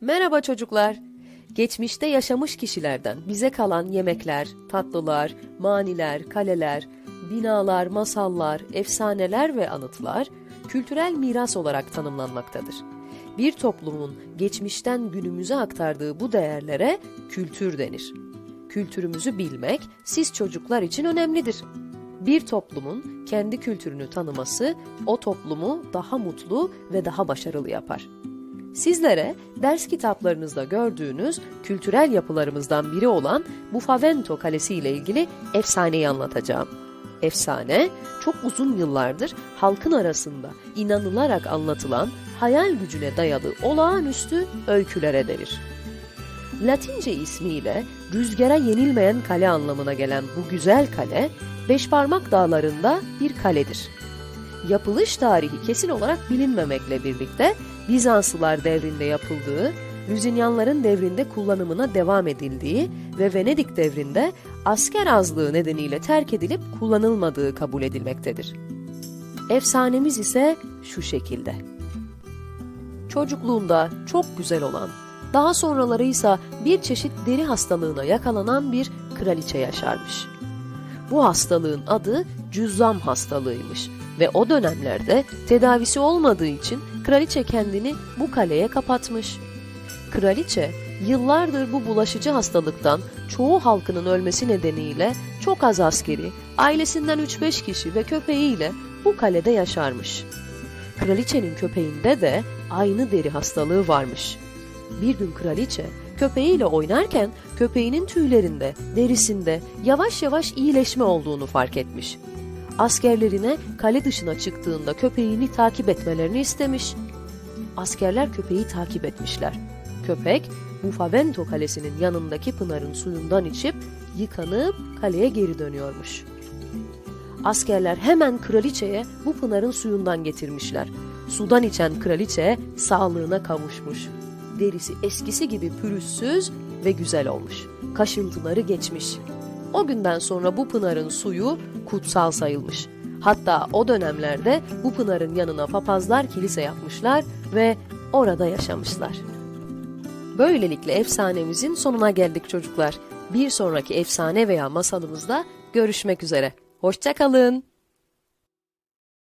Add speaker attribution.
Speaker 1: Merhaba çocuklar. Geçmişte yaşamış kişilerden bize kalan yemekler, tatlılar, maniler, kaleler, binalar, masallar, efsaneler ve anıtlar kültürel miras olarak tanımlanmaktadır. Bir toplumun geçmişten günümüze aktardığı bu değerlere kültür denir. Kültürümüzü bilmek siz çocuklar için önemlidir. Bir toplumun kendi kültürünü tanıması o toplumu daha mutlu ve daha başarılı yapar. Sizlere ders kitaplarınızda gördüğünüz kültürel yapılarımızdan biri olan Bufavento Kalesi ile ilgili efsaneyi anlatacağım. Efsane, çok uzun yıllardır halkın arasında inanılarak anlatılan hayal gücüne dayalı olağanüstü öykülere denir. Latince ismiyle rüzgara yenilmeyen kale anlamına gelen bu güzel kale, Beşparmak Dağları'nda bir kaledir. Yapılış tarihi kesin olarak bilinmemekle birlikte Bizanslılar devrinde yapıldığı, Lüzinyanların devrinde kullanımına devam edildiği ve Venedik devrinde asker azlığı nedeniyle terk edilip kullanılmadığı kabul edilmektedir. Efsanemiz ise şu şekilde. Çocukluğunda çok güzel olan, daha sonraları ise bir çeşit deri hastalığına yakalanan bir kraliçe yaşarmış. Bu hastalığın adı cüzzam hastalığıymış ve o dönemlerde tedavisi olmadığı için kraliçe kendini bu kaleye kapatmış. Kraliçe yıllardır bu bulaşıcı hastalıktan çoğu halkının ölmesi nedeniyle çok az askeri, ailesinden 3-5 kişi ve köpeğiyle bu kalede yaşarmış. Kraliçenin köpeğinde de aynı deri hastalığı varmış. Bir gün kraliçe köpeğiyle oynarken köpeğinin tüylerinde, derisinde yavaş yavaş iyileşme olduğunu fark etmiş. Askerlerine kale dışına çıktığında köpeğini takip etmelerini istemiş. Askerler köpeği takip etmişler. Köpek Bufavento kalesinin yanındaki pınarın suyundan içip yıkanıp kaleye geri dönüyormuş. Askerler hemen kraliçeye bu pınarın suyundan getirmişler. Sudan içen kraliçe sağlığına kavuşmuş. Derisi eskisi gibi pürüzsüz ve güzel olmuş. Kaşıntıları geçmiş. O günden sonra bu pınarın suyu kutsal sayılmış. Hatta o dönemlerde bu pınarın yanına papazlar kilise yapmışlar ve orada yaşamışlar. Böylelikle efsanemizin sonuna geldik çocuklar. Bir sonraki efsane veya masalımızda görüşmek üzere. Hoşçakalın.